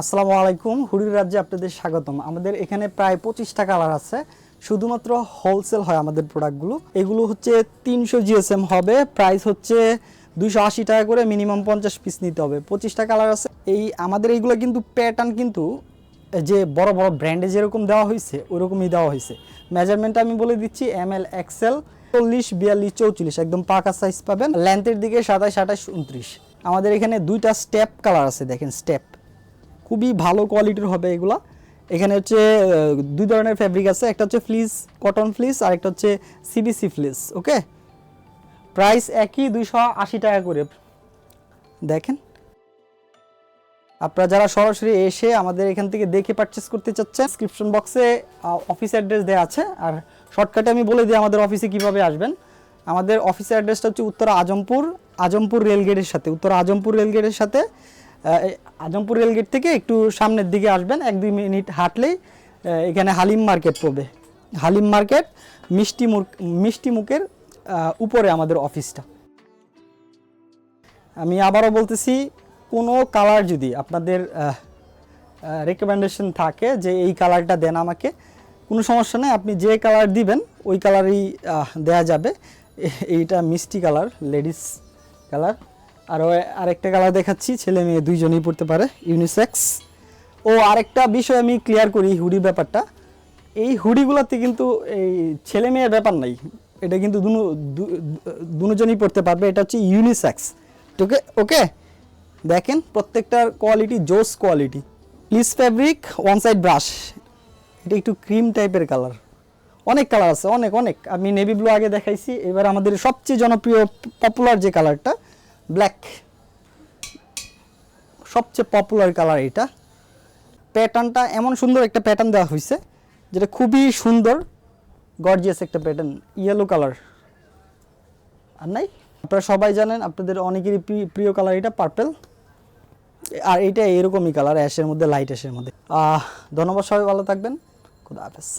আসসালামু আলাইকুম। হুডির রাজ্যে আপনাদের স্বাগতম। আমাদের এখানে প্রায় পঁচিশটা কালার আছে। শুধুমাত্র হোলসেল হয় আমাদের প্রোডাক্টগুলো। এগুলো হচ্ছে তিনশো জিএসএম হবে। প্রাইস হচ্ছে দুইশো আশি টাকা করে মিনিমাম পঞ্চাশ পিস নিতে হবে। পঁচিশটা কালার আছে। এই আমাদের এইগুলো কিন্তু প্যাটার্ন কিন্তু যে বড় বড় ব্র্যান্ডে যেরকম দেওয়া হয়েছে, ওরকমই দেওয়া হয়েছে। মেজারমেন্টটা আমি বলে দিচ্ছি, এম এল এক্সেল চল্লিশ, বিয়াল্লিশ চৌচল্লিশ একদম পাকা সাইজ পাবেন। লেন্থের দিকে সাতাশ আঠাশ উনত্রিশ। আমাদের এখানে দুইটা স্টেপ কালার আছে, দেখেন স্টেপ খুবই ভালো কোয়ালিটির হবে এগুলা। এখানে হচ্ছে দুই ধরনের ফ্যাব্রিক আছে, একটা হচ্ছে ফ্লিস কটন ফ্লিস আর একটা হচ্ছে সিবিসি ফ্লিস ওকে প্রাইস একই দুইশো আশি টাকা করে। দেখেন। আপনারা যারা সরাসরি এসে আমাদের এখান থেকে দেখে পারচেস করতে চাচ্ছেন ডিসক্রিপশন বক্সে অফিস অ্যাড্রেস দেওয়া আছে। আর শর্টকাটে আমি বলে দিই আমাদের অফিসে কীভাবে আসবেন। আমাদের অফিসের অ্যাড্রেসটা হচ্ছে উত্তর আজমপুর আজমপুর রেলগেটের সাথে, উত্তর আজমপুর রেলগেটের সাথে আজমপুর রেলগেট থেকে একটু সামনের দিকে আসবেন, এক দুই মিনিট হাঁটলেই এখানে হালিম মার্কেট পড়বে। হালিম মার্কেট, মিষ্টি মুখ, মিষ্টি মুখের উপরে আমাদের অফিসটা। আমি আবারও বলতেছি, কোনো কালার যদি আপনাদের রেকমেন্ডেশন থাকে যে এই কালারটা দেন আমাকে, কোনো সমস্যা নেই, আপনি যে কালার দিবেন, ওই কালারই দেয়া যাবে। এইটা মিষ্টি কালার লেডিস কালার আর আরেকটা কালার দেখাচ্ছি, ছেলে মেয়ে দুইজনেই পড়তে পারে ইউনিসেক্স ও, আরেকটা বিষয় আমি ক্লিয়ার করি হুডি ব্যাপারটা। এই হুডিগুলোতে কিন্তু এই ছেলে মেয়ের ব্যাপার নাই, এটা কিন্তু দুজনই পড়তে পারবে, এটা হচ্ছে ইউনিসেক্স ওকে ওকে? দেখেন, প্রত্যেকটার কোয়ালিটি জোস quality please fabric one side brush এটা একটু ক্রিম টাইপের কালার অনেক কালার আছে, অনেক অনেক। আমি নেভি ব্লু আগে দেখাইছি, এবার আমাদের সবচেয়ে জনপ্রিয় পপুলার যে কালারটা ব্ল্যাক। সবচেয়ে পপুলার কালার এটা। প্যাটার্নটা এমন সুন্দর একটা প্যাটার্ন দেওয়া হয়েছে, যেটা খুবই সুন্দর, গর্জিয়াস একটা প্যাটার্ন ইয়েলো কালার আর নাই? আপনারা সবাই জানেন, আপনাদের অনেকেরই প্রি- প্রিয় কালার এটা পার্পেল আর এটা এরকমই কালার, অ্যাশের মধ্যে লাইট অ্যাশের মধ্যে। ধন্যবাদ সবাই, ভালো থাকবেন। খুদা হাফেজ।